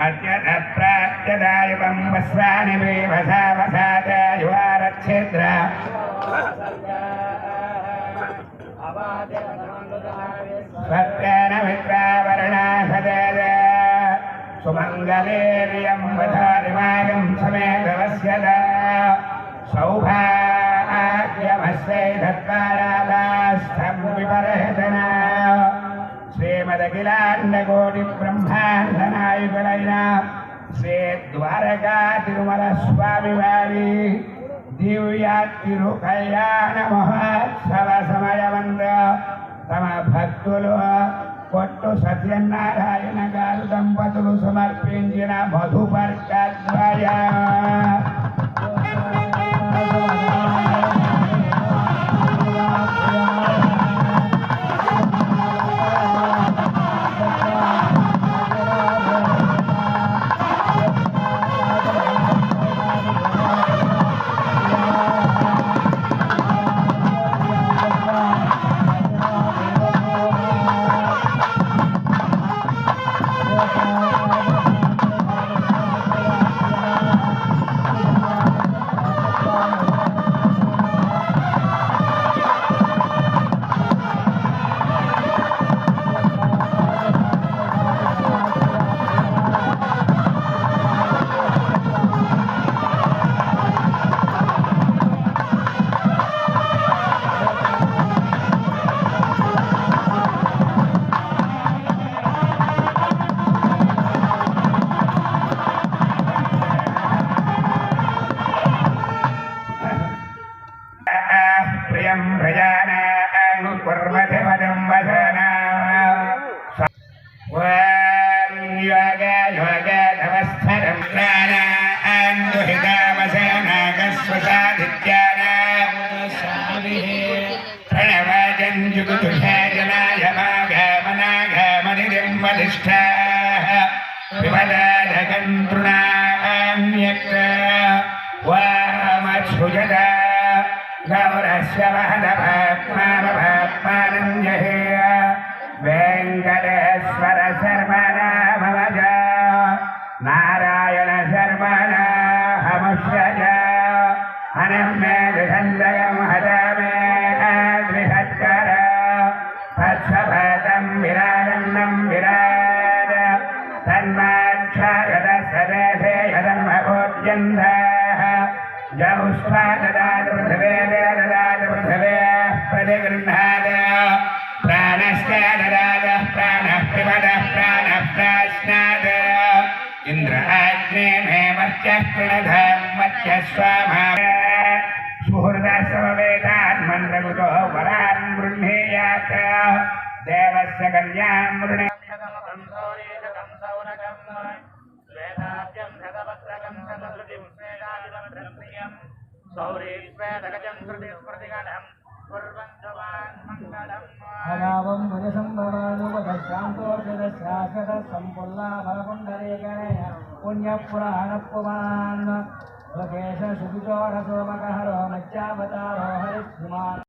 అత్యప్రాప్తదాయువం వస్వాని వేవసావసాయువారచ్ఛేద్ర సత్యేన మిత్రావరణాభదేద సుమంగళేర్యం వధారిమాగం సమేతవస్య సౌభాగ్యమస్వే ధత్వారాధాస్థం విపరే మదఖిలాండకోటి బ్రహ్మాండ నాయకులైన శ్రీ ద్వారకా తిరుమల స్వామి వారి దివ్యాతిరు కళ్యాణ మహోత్సవ సమయమందు తమ భక్తులు కొట్టు సత్యనారాయణ గారు దంపతులు సమర్పించిన మధుపర్కాయ విమదాధగంతృణాన్యక్ వామచ్ఛుజద గౌరస్య వహదపాత్మానపాత్మానంజహేయ వెంకటేశ్వర శర్మణామవజ నారాయణ శర్మణాహముష్యజ హనమే దుషందయం హతమే गृह्णाद प्राणश्चादराद प्राणः प्रवदः प्राणः प्राश्नाद इन्द्र आग्ने मे मर्त्यः प्रणधान् मर्त्यः स्वामा सुहृदसमवेदान् देवस्य कन्यां मृणे మునిసంభవానుపదశాంతోర్జదశాశ్వత పుణ్యపురాణపుమాన్ లోకేశ శుభిచోర సోమకహరో మత్యావతారో హరిశ్రీమాన్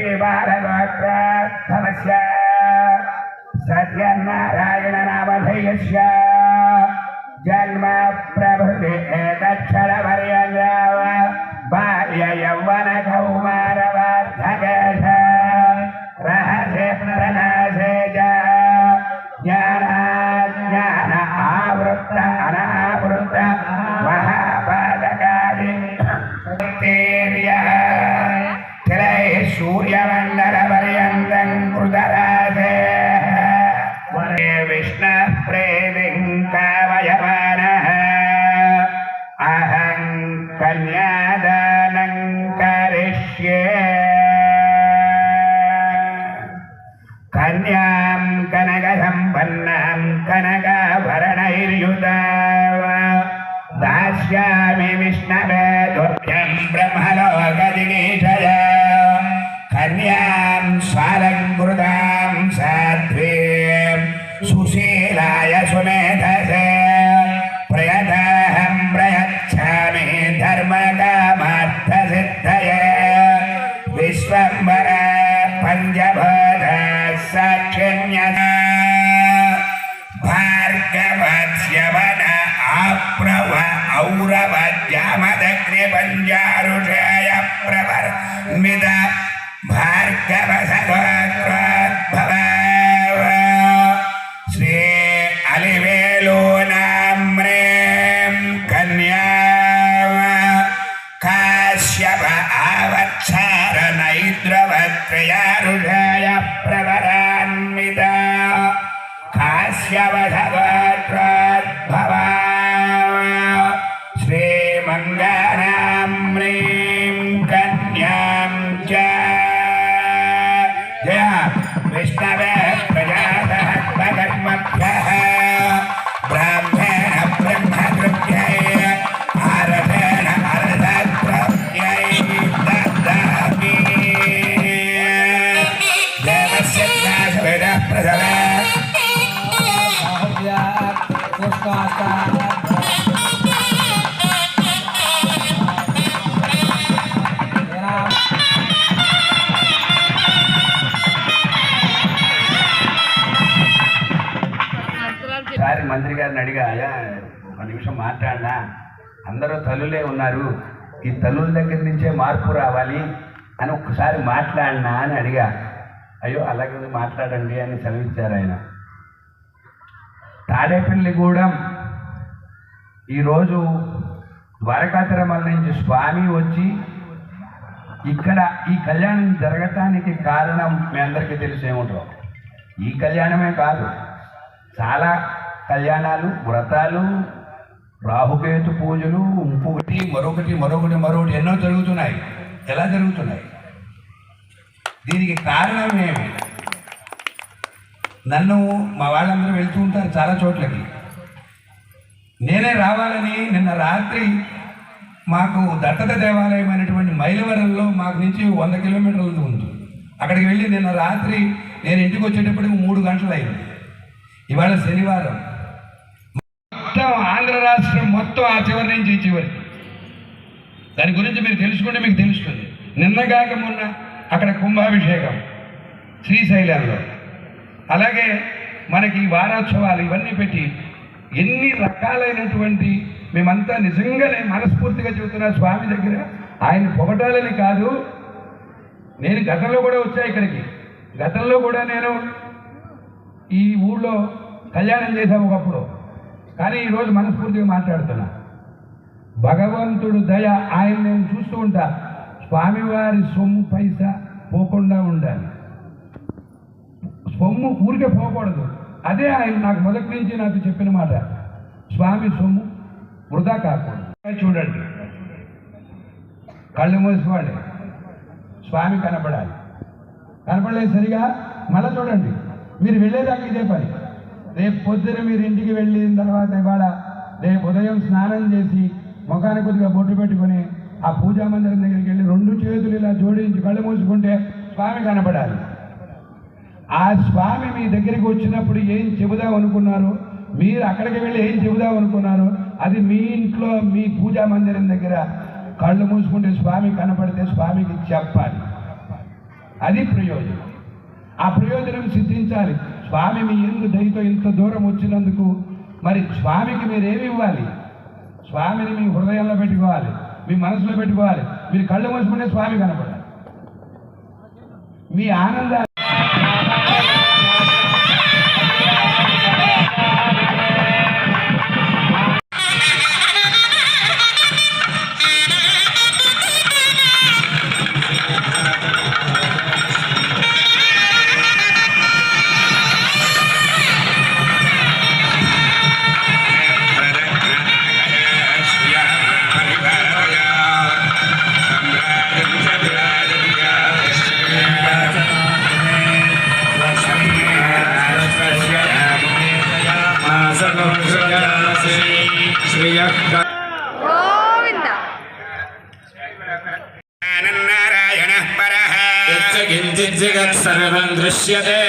श्रीवारगात्र धनस्य से जन्म प्रभृति एतक्षरपर्यन्ताव बाल्य यौवनकौमा దుర్గం బ్రహ్మలోకదిగీషయ కన్యాం స్వాలంకృతాం సాధ్వీం సుశీలాయ సుమేధసే ప్రయతాహం ప్రయచ్ఛామి ధర్మకామార్థసిద్ధయే విశ్వంబర పంచభూత సాక్షిణ్య सौरभ्यामदग्रे पञ्चारुषाय प्रवर्मित भार्गवसगोत्रोद्भव श्री अलिवे i'm back ఒకసారి మంత్రి గారిని అడిగా అయ్యా ఒక నిమిషం మాట్లాడినా? అందరూ తల్లులే ఉన్నారు. ఈ తల్లుల దగ్గర నుంచే మార్పు రావాలి అని ఒక్కసారి మాట్లాడినా? అని అడిగా. అయ్యో అలాగే మాట్లాడండి అని సెలవిచ్చారు ఆయన. తాడేపల్లిగూడెం ఈరోజు ద్వారకా తిరుమల నుంచి స్వామి వచ్చి ఇక్కడ ఈ కళ్యాణం జరగటానికి కారణం మీ అందరికీ తెలిసేముంటాం ఈ కళ్యాణమే కాదు చాలా కళ్యాణాలు వ్రతాలు రాహుకేతు పూజలు ఇంకొకటి మరొకటి మరొకటి మరొకటి ఎన్నో జరుగుతున్నాయి. ఎలా జరుగుతున్నాయి? దీనికి కారణం ఏమి? నన్ను మా వాళ్ళందరూ వెళ్తూ ఉంటారు చాలా చోట్లకి. నేనే రావాలని నిన్న రాత్రి మాకు దత్తత దేవాలయం అయినటువంటి మైలవరంలో మాకు నుంచి వంద కిలోమీటర్ల ఉంది. అక్కడికి వెళ్ళి నిన్న రాత్రి నేను ఇంటికి వచ్చేటప్పటికి మూడు గంటలు అయింది ఇవాళ శనివారం. మొత్తం ఆంధ్ర రాష్ట్రం మొత్తం ఆ చివరి నుంచి ఈ చివరి. దాని గురించి మీరు తెలుసుకుంటే మీకు తెలుస్తుంది. నిన్నగాక మొన్న అక్కడ కుంభాభిషేకం శ్రీశైలంలో. అలాగే మనకి వారోత్సవాలు ఇవన్నీ పెట్టి ఎన్ని రకాలైనటువంటి మేమంతా నిజంగానే మనస్ఫూర్తిగా చెబుతున్నా స్వామి దగ్గర ఆయన పొగటాలని కాదు. నేను గతంలో కూడా వచ్చా ఇక్కడికి. గతంలో కూడా నేను ఈ ఊళ్ళో కళ్యాణం చేశాము ఒకప్పుడు. కానీ ఈరోజు మనస్ఫూర్తిగా మాట్లాడుతున్నా. భగవంతుడు దయ ఆయన నేను చూస్తూ ఉంటా. స్వామివారి సొమ్ము పైసా పోకుండా ఉండాలి. సొమ్ము ఊరికే పోకూడదు. అదే ఆయన నాకు మొదటి నుంచి నాకు చెప్పిన మాట. స్వామి సొమ్ము వృధా కాకూడదు. చూడండి. కళ్ళు మూసుకోండి. స్వామి కనపడాలి. కనపడలేదు సరిగా? మళ్ళీ చూడండి. మీరు వెళ్ళేదాకా ఇదే పని. రేపు పొద్దున మీరు ఇంటికి వెళ్ళిన తర్వాత ఇవాళ రేపు ఉదయం స్నానం చేసి ముఖానికి కొద్దిగా బొట్టు పెట్టుకొని ఆ పూజా మందిరం దగ్గరికి వెళ్ళి రెండు చేతులు ఇలా జోడించి కళ్ళు మూసుకుంటే స్వామి కనపడాలి. ఆ స్వామి మీ దగ్గరికి వచ్చినప్పుడు ఏం చెబుదాం అనుకున్నారు? మీరు అక్కడికి వెళ్ళి ఏం చెబుదాం అనుకున్నారు? అది మీ ఇంట్లో మీ పూజా మందిరం దగ్గర కళ్ళు మూసుకుంటే స్వామి కనపడితే స్వామికి చెప్పాలి. అది ప్రయోజనం. ఆ ప్రయోజనం సిద్ధించాలి. స్వామి మీ ఎందు దయతో ఇంత దూరం వచ్చినందుకు? మరి స్వామికి మీరేమి ఇవ్వాలి? స్వామిని మీ హృదయంలో పెట్టుకోవాలి మీ మనసులో పెట్టుకోవాలి. మీరు కళ్ళు మూసుకుంటే స్వామి కనపడాలి మీ ఆనందాన్ని కించిత్ జగత్ సర్వం దృశ్యతే.